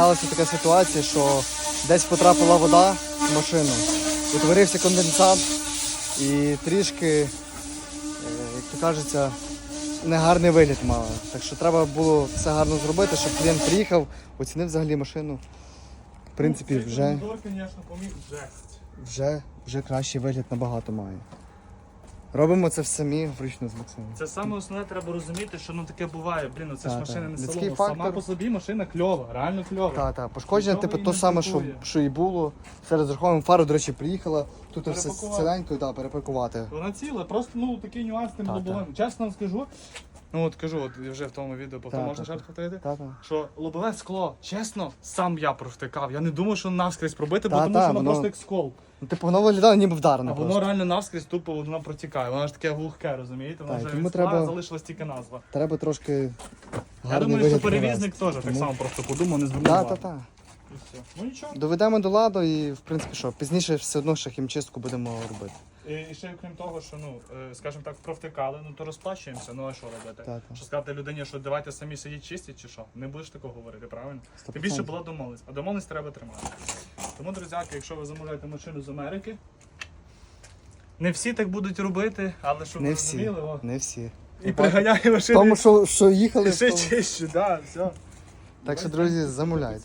сталася така ситуація, що десь потрапила вода в машину, утворився конденсат і трішки, е, як то кажеться, негарний вигляд мала. Так що треба було все гарно зробити, щоб клієнт приїхав, оцінив взагалі машину. В принципі, вже, вже, вже кращий вигляд набагато має. Робимо це самі вручну з Максимом. Це саме основне треба розуміти, що ну таке буває. Блін, ну це ж Так, машина не Людський салону. фактор. Сама по собі машина кльова, реально кльова. Так, так. Пошкодження, Нічого типу, то не саме, що, що і було. Все розраховуємо. Фара, до речі, приїхала. Тут все Перепакувати. ціленько, да, перепакувати. Вона ціла, просто ну такий нюанс тим та, лобовим. Чесно вам скажу. Ну от кажу, от вже в тому відео, потім можна так, ще раз повторити. Що лобове скло, чесно, сам я провтикав. Я не думав, що навскрізь пробити, бо Та, тому та, що воно воно- просто як скол. Ну, типу, воно виглядало ніби А воно просто. реально навскрізь тупо воно протікає. Воно ж таке глухке, розумієте? Воно Так, вже від скла треба- залишилась тільки назва. Треба трошки Я гарний думаю, що вигляд перевізник теж так само просто подумав, не звернув. Та, увагу. та, та. І все. Ну нічого. Доведемо до ладу і, в принципі, що, пізніше все одно ще хімчистку будемо робити. І, ще окрім того, що ну, е, скажімо так, провтикали, ну то розплачуємося, ну а що робити? Так, так. Що сказати людині, що давайте самі сидіть чистіть чи що? Не будеш такого говорити, правильно? Тим більше була домовленість, а домовленість треба тримати. Тому, друзяки, якщо ви замовляєте машину з Америки, не всі так будуть робити, але щоб Не ви всі. розуміли, о, Не всі. і приганяє машину. Тому, що, що їхали, ще в тому- чище, да, все. так що, друзі, замовляйте.